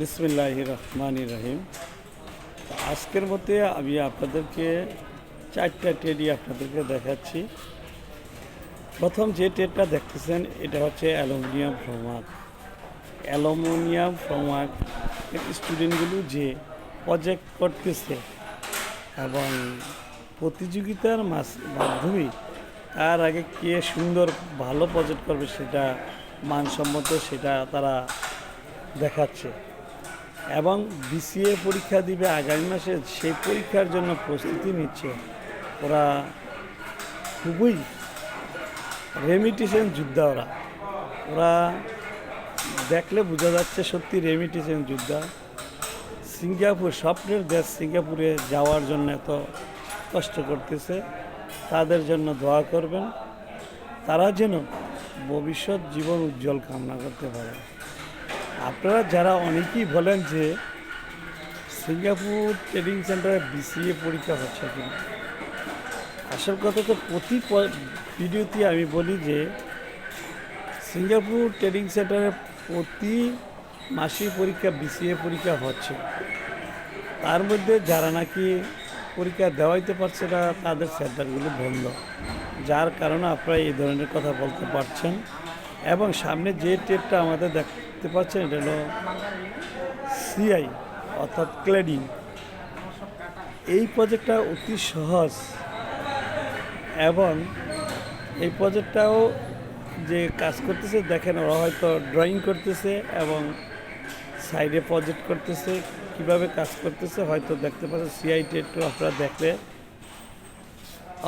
বিসমিল্লাহ রহমান রহিম। আজকের মধ্যে আমি আপনাদেরকে চারটা টেডি আপনাদেরকে দেখাচ্ছি। প্রথম যে টেডটা দেখতেছেন, এটা হচ্ছে অ্যালুমিনিয়াম ফ্রমাক। অ্যালুমিনিয়াম ফ্রমাক স্টুডেন্টগুলো যে প্রজেক্ট করতেছে এবং প্রতিযোগিতার মাধ্যমে তার আগে কে সুন্দর ভালো প্রজেক্ট করবে সেটা মানসম্মত সেটা তারা দেখাচ্ছে। এবং বিসিএ পরীক্ষা দিবে আগামী মাসে সেই পরীক্ষার জন্য প্রস্তুতি নিচ্ছে। ওরা খুবই রেমিটেশন যোদ্ধা ওরা। ওরা দেখলে বোঝা যাচ্ছে সত্যি রেমিটেশন যোদ্ধা। সিঙ্গাপুর, স্বপ্নের দেশ সিঙ্গাপুরে যাওয়ার জন্য এত কষ্ট করতেছে। তাদের জন্য দোয়া করবেন। তারা যেন ভবিষ্যৎ জীবন উজ্জ্বল কামনা করতে পারে। আপনারা যারা অনেকেই বলেন যে সিঙ্গাপুর ট্রেনিং সেন্টারে বিসিএ পরীক্ষা হচ্ছে কিনা আসল কথা তো প্রতি ভিডিওতে আমি বলি যে সিঙ্গাপুর ট্রেনিং সেন্টারে প্রতি মাসিক পরীক্ষা, বিসিএ পরীক্ষা হচ্ছে। তার মধ্যে যারা নাকি পরীক্ষা দেওয়াইতে পারছে না, তাদের সেন্টারগুলো বন্ধ। যার কারণে আপনারা এই ধরনের কথা বলতে পারছেন। এবং সামনে যে টেটটা আমাদের দেখতে পাচ্ছেন, এটা হলো সিআই অর্থাৎ ক্লেডিং এই প্রজেক্টটা অতি সহজ এবং এই প্রজেক্টটাও যে কাজ করতেছে, দেখেন ওরা হয়তো ড্রয়িং করতেছে এবং সাইডে প্রজেক্ট করতেছে, কীভাবে কাজ করতেছে হয়তো দেখতে পাচ্ছেন সিআই টেটটা আপনারা দেখলে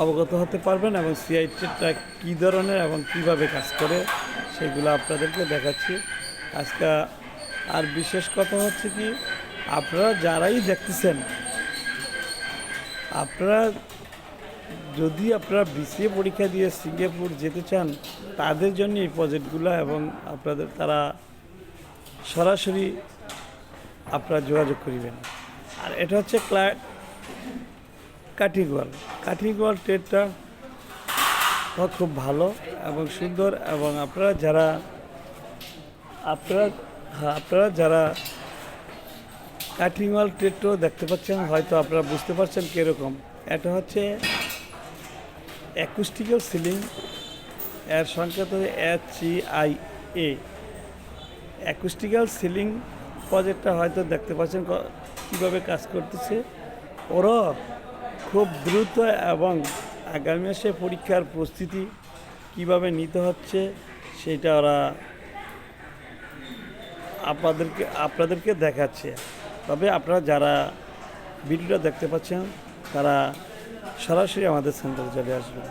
অবগত হতে পারবেন এবং সিআই টেটটা কী ধরনের এবং কীভাবে কাজ করে সেগুলো আপনাদেরকে দেখাচ্ছি। আজকে আর বিশেষ কথা হচ্ছে কি, আপনারা যারাই দেখতেছেন, আপনারা যদি আপনারা বিসিএ পরীক্ষা দিয়ে সিঙ্গাপুর যেতে চান, তাদের জন্য এই প্রজেক্টগুলো এবং আপনাদের তারা সরাসরি আপনারা যোগাযোগ করিবেন। আর এটা হচ্ছে ক্লা কাঠিগোয়াল। কাঠিগোয়াল ট্রেডটা খুব ভালো এবং সুন্দর এবং আপনারা যারা আপনারা হ্যাঁ, আপনারা যারা কাঠিংওয়াল ট্রেডটাও দেখতে পাচ্ছেন হয়তো আপনারা বুঝতে পারছেন কীরকম। এটা হচ্ছে অ্যাকুস্টিক্যাল সিলিং এর সংখ্যা তো H C I A. Acoustical ceiling প্রজেক্টটা হয়তো দেখতে পাচ্ছেন কীভাবে কাজ করতেছে। ওরা খুব দ্রুত এবং আগামী মাসে পরীক্ষার প্রস্তুতি কীভাবে নিতে হচ্ছে সেটা ওরা আপনাদেরকে আপনাদেরকে দেখাচ্ছে। তবে আপনারা যারা ভিডিওটা দেখতে পাচ্ছেন, তারা সরাসরি আমাদের সেন্টারে চলে আসবেন।